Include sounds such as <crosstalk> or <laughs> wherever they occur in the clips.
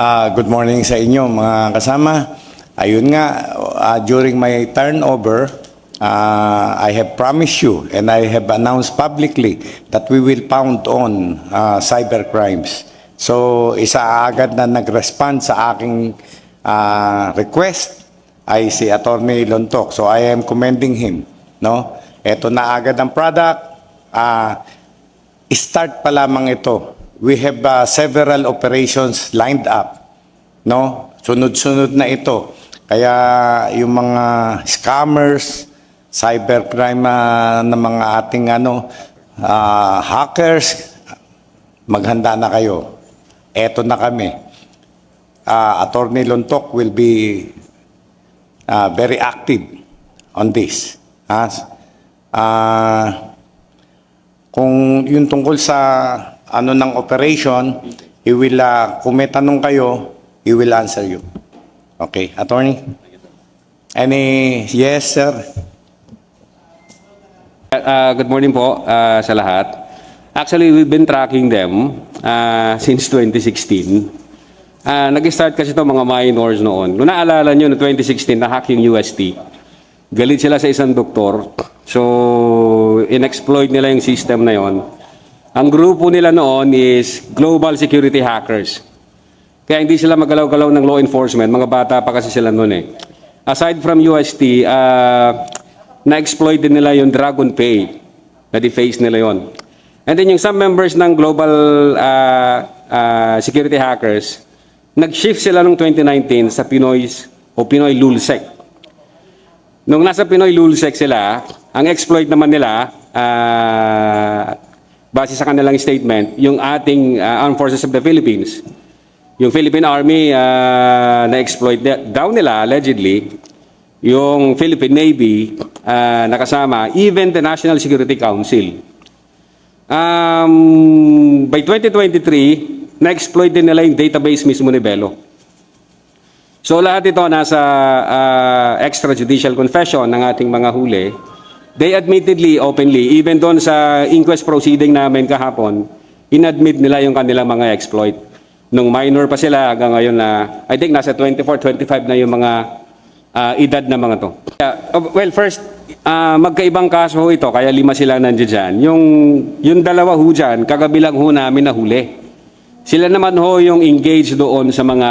Ah, good morning sa inyo mga kasama. Ayun nga, ah, during my turnover, ah, I have promised you and I have announced publicly that we will pound on ah, cyber crimes. So, isa agad na nag-respond sa aking ah, request ay si Attorney Lontok. So, I am commending him. No? Ito na agad ang product. Ah, start pa lamang ito. We have uh, several operations lined up. No? Sunod-sunod na ito. Kaya yung mga scammers, cybercrime uh, na mga ating ano, ah, hackers, maghanda na kayo. Eto na kami. Ah, Attorney Lontok will be ah, very active on this. Ha? Ah, kung yung tungkol sa ano ng operation, he will, uh, kung may tanong kayo, he will answer you. Okay, attorney? Any, yes, sir? Uh, good morning po uh, sa lahat. Actually, we've been tracking them uh, since 2016. Uh, nag-start kasi ito mga minors noon. Kung naalala nyo, no 2016, na-hack yung UST. Galit sila sa isang doktor. So, in-exploit nila yung system na yon. Ang grupo nila noon is Global Security Hackers. Kaya hindi sila magalaw-galaw ng law enforcement. Mga bata pa kasi sila noon eh. Aside from UST, uh, na-exploit din nila yung Dragon Pay. Na-deface nila yon. And then yung some members ng Global uh, uh, Security Hackers, nag-shift sila noong 2019 sa Pinoy o Pinoy Lulsec. Nung nasa Pinoy Lulsec sila, ang exploit naman nila, ah, base sa kanilang statement, yung ating ah, Armed Forces of the Philippines, yung Philippine Army ah, na-exploit daw nila, allegedly, yung Philippine Navy ah, nakasama, even the National Security Council. Um, by 2023, na-exploit din nila yung database mismo ni Belo. So lahat ito nasa ah, extrajudicial confession ng ating mga huli. They admittedly, openly, even doon sa inquest proceeding namin kahapon, inadmit nila yung kanilang mga exploit. Nung minor pa sila hanggang ngayon na, I think nasa 24, 25 na yung mga ah, edad na mga to. Oh, well, first, ah, magkaibang kaso ito, kaya lima sila nandiyan dyan. Yung, yung dalawa ho dyan, kagabilang ho namin na huli. Sila naman ho yung engaged doon sa mga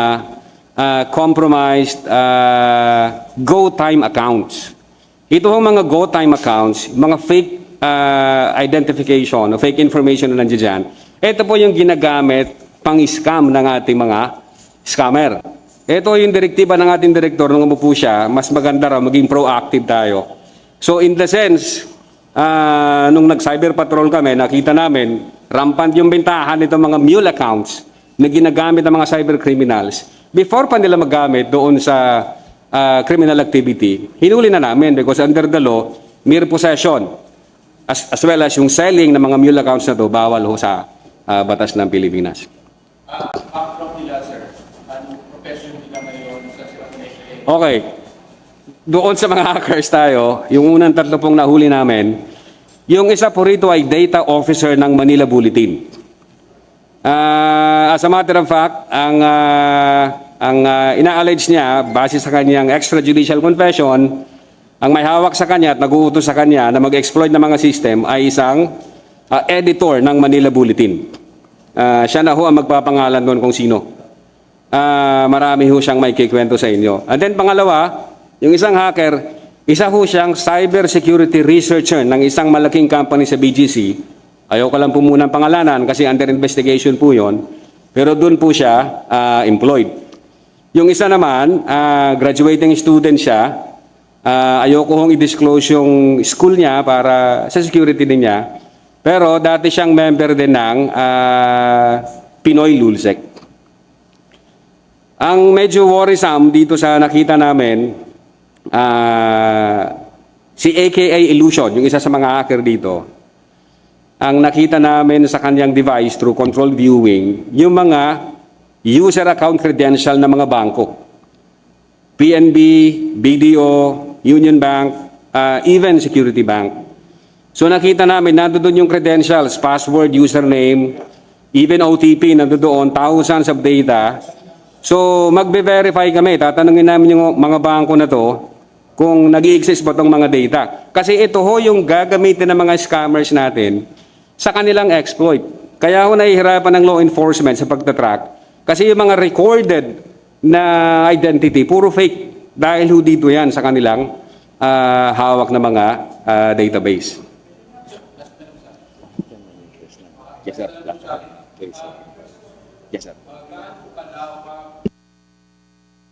ah, compromised ah, go time accounts. Ito ho mga go time accounts, mga fake ah, identification, fake information na nandiyan dyan. Ito po yung ginagamit pang-scam ng ating mga scammer. Ito yung direktiba ng ating direktor nung umupo siya, mas maganda raw maging proactive tayo. So in the sense, ah, nung nag-cyber patrol kami, nakita namin, rampant yung bentahan nitong mga mule accounts na ginagamit ng mga cyber criminals. Before pa nila magamit doon sa ah, criminal activity, hinuli na namin because under the law, mere possession as, as well as yung selling ng mga mule accounts na to, bawal ho sa ah, batas ng Pilipinas. background nila, sir? Ano profession ngayon Okay. Doon sa mga hackers tayo, yung unang tatlo pong nahuli namin, yung isa po rito ay data officer ng Manila Bulletin. Ah, as a matter of fact, ang ah, ang ah, ina-allege niya base sa kanyang extrajudicial confession, ang may hawak sa kanya at nag-uutos sa kanya na mag-exploit ng mga system ay isang ah, editor ng Manila Bulletin. Ah, siya na ho ang magpapangalan doon kung sino. Ah, marami ho siyang may kikwento sa inyo. And then pangalawa, yung isang hacker, isa ho siyang cyber security researcher ng isang malaking company sa BGC. Ayaw ko lang po muna ang pangalanan kasi under investigation po yon. Pero doon po siya ah, employed. Yung isa naman, ah, graduating student siya. Ah, ayoko hong i-disclose yung school niya para sa security din niya. Pero dati siyang member din ng ah, Pinoy Lulsec. Ang medyo worrisome dito sa nakita namin, ah, si AKA Illusion, yung isa sa mga hacker dito, ang nakita namin sa kanyang device through control viewing, yung mga user account credential ng mga bangko. PNB, BDO, Union Bank, ah, even Security Bank. So nakita namin, nandoon yung credentials, password, username, even OTP, nandoon, thousands of data So, magbe-verify kami. Tatanungin namin yung mga bangko na to kung nag exist ba itong mga data. Kasi ito ho yung gagamitin ng mga scammers natin sa kanilang exploit. Kaya ho nahihirapan ng law enforcement sa pagtatrack. Kasi yung mga recorded na identity, puro fake. Dahil ho dito yan sa kanilang ah, hawak na mga ah, database. Yes, sir. Yes, sir.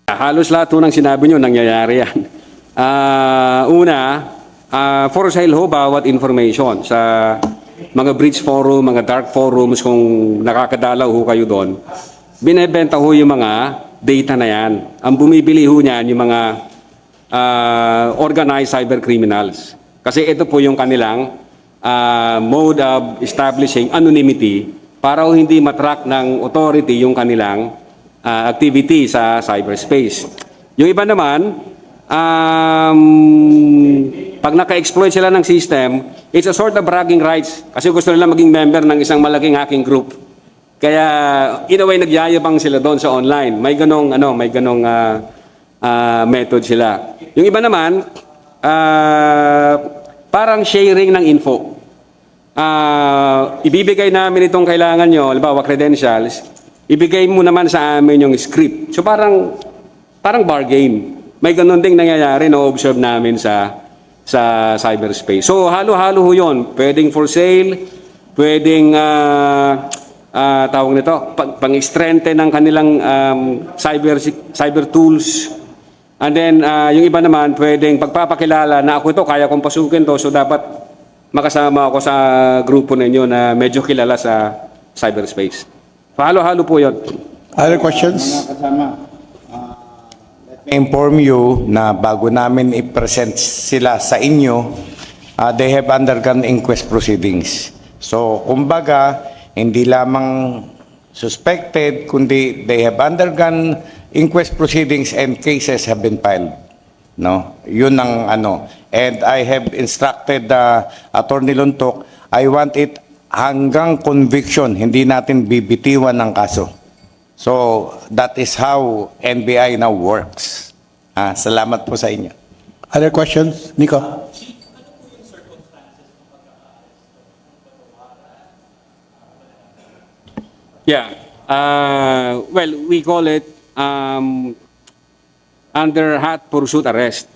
Halos lahat ho ng sinabi nyo, nangyayari yan. Ah, una, ah, for sale ho bawat information sa mga bridge forum, mga dark forums, kung nakakadalaw ho kayo doon, binebenta ho yung mga data na yan. Ang bumibili ho niyan yung mga ah, organized cyber criminals. Kasi ito po yung kanilang ah, mode of establishing anonymity para ho hindi matrack ng authority yung kanilang ah, activity sa cyberspace. Yung iba naman, um, pag naka-exploit sila ng system, it's a sort of bragging rights kasi gusto nila maging member ng isang malaking hacking group. Kaya in a way nagyayabang sila doon sa online. May ganong ano, may ganong ah, ah, method sila. Yung iba naman, ah, parang sharing ng info. Ah, ibibigay namin itong kailangan nyo, halimbawa credentials, ibigay mo naman sa amin yung script. So parang parang bar game. May ganun ding nangyayari na observe namin sa sa cyberspace. So halo-halo ho 'yon. Pwedeng for sale, pwedeng ah ah, tawag nito, pang, pang-strengthen ng kanilang um, cyber cyber tools. And then ah, yung iba naman pwedeng pagpapakilala na ako ito kaya kong pasukin to so dapat makasama ako sa grupo ninyo na medyo kilala sa cyberspace. Halo-halo po 'yon. Other questions? inform you na bago namin i-present sila sa inyo, uh, they have undergone inquest proceedings. So, kumbaga, hindi lamang suspected, kundi they have undergone inquest proceedings and cases have been filed. No? Yun ang ano. And I have instructed the Attorney Luntok, I want it hanggang conviction, hindi natin bibitiwan ng kaso. So, that is how NBI now works. Ah, salamat po sa inyo. Other questions? Nico? Yeah. Uh, well, we call it um, under hot pursuit arrest.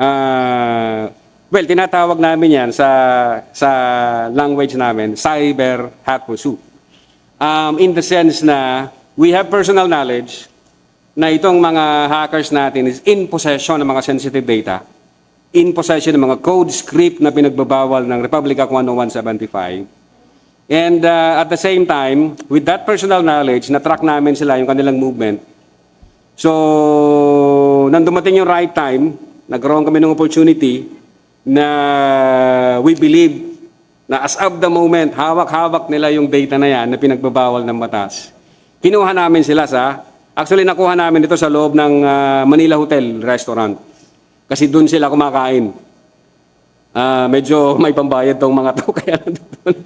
Uh, well, tinatawag namin yan sa, sa language namin, cyber hot pursuit. Um, in the sense na we have personal knowledge na itong mga hackers natin is in possession ng mga sensitive data, in possession ng mga code script na pinagbabawal ng Republic Act 10175, And uh, at the same time, with that personal knowledge, na-track namin sila yung kanilang movement. So, nang dumating yung right time, nagkaroon kami ng opportunity na we believe na as of the moment, hawak-hawak nila yung data na yan na pinagbabawal ng batas. Kinuha namin sila sa, actually nakuha namin ito sa loob ng uh, Manila Hotel Restaurant. Kasi doon sila kumakain. Ah, medyo <laughs> may pambayad tong mga to, <laughs> kaya nandun.